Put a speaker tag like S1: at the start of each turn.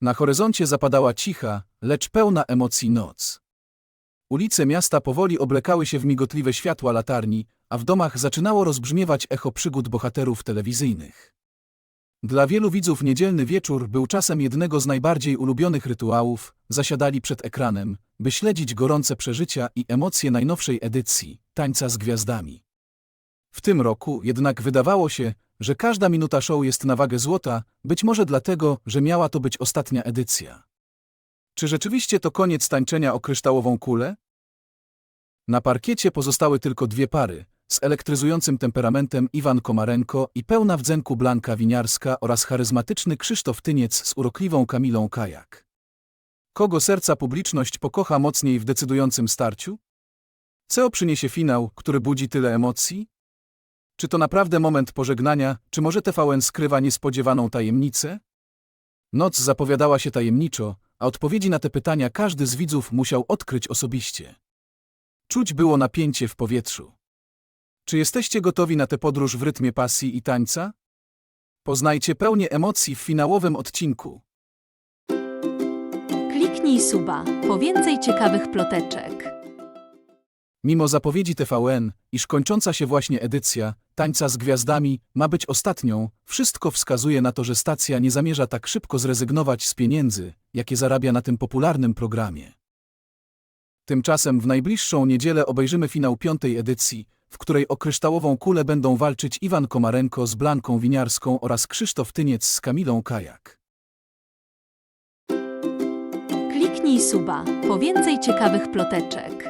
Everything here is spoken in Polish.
S1: Na horyzoncie zapadała cicha, lecz pełna emocji noc. Ulice miasta powoli oblekały się w migotliwe światła latarni, a w domach zaczynało rozbrzmiewać echo przygód bohaterów telewizyjnych. Dla wielu widzów niedzielny wieczór był czasem jednego z najbardziej ulubionych rytuałów, zasiadali przed ekranem, by śledzić gorące przeżycia i emocje najnowszej edycji Tańca z Gwiazdami. W tym roku jednak wydawało się, że każda minuta show jest na wagę złota, być może dlatego, że miała to być ostatnia edycja. Czy rzeczywiście to koniec tańczenia o kryształową kulę? Na parkiecie pozostały tylko dwie pary, z elektryzującym temperamentem Iwan Komarenko i pełna wdzenku Blanka Winiarska oraz charyzmatyczny Krzysztof Tyniec z urokliwą Kamilą Kajak. Kogo serca publiczność pokocha mocniej w decydującym starciu? Co przyniesie finał, który budzi tyle emocji? Czy to naprawdę moment pożegnania, czy może TVN skrywa niespodziewaną tajemnicę? Noc zapowiadała się tajemniczo, a odpowiedzi na te pytania każdy z widzów musiał odkryć osobiście. Czuć było napięcie w powietrzu. Czy jesteście gotowi na tę podróż w rytmie pasji i tańca? Poznajcie pełnię emocji w finałowym odcinku.
S2: Kliknij suba po więcej ciekawych ploteczek.
S1: Mimo zapowiedzi TVN, iż kończąca się właśnie edycja Tańca z Gwiazdami ma być ostatnią, wszystko wskazuje na to, że stacja nie zamierza tak szybko zrezygnować z pieniędzy, jakie zarabia na tym popularnym programie. Tymczasem w najbliższą niedzielę obejrzymy finał piątej edycji, w której o kryształową kulę będą walczyć Iwan Komarenko z Blanką Winiarską oraz Krzysztof Tyniec z Kamilą Kajak.
S2: Kliknij suba po więcej ciekawych ploteczek.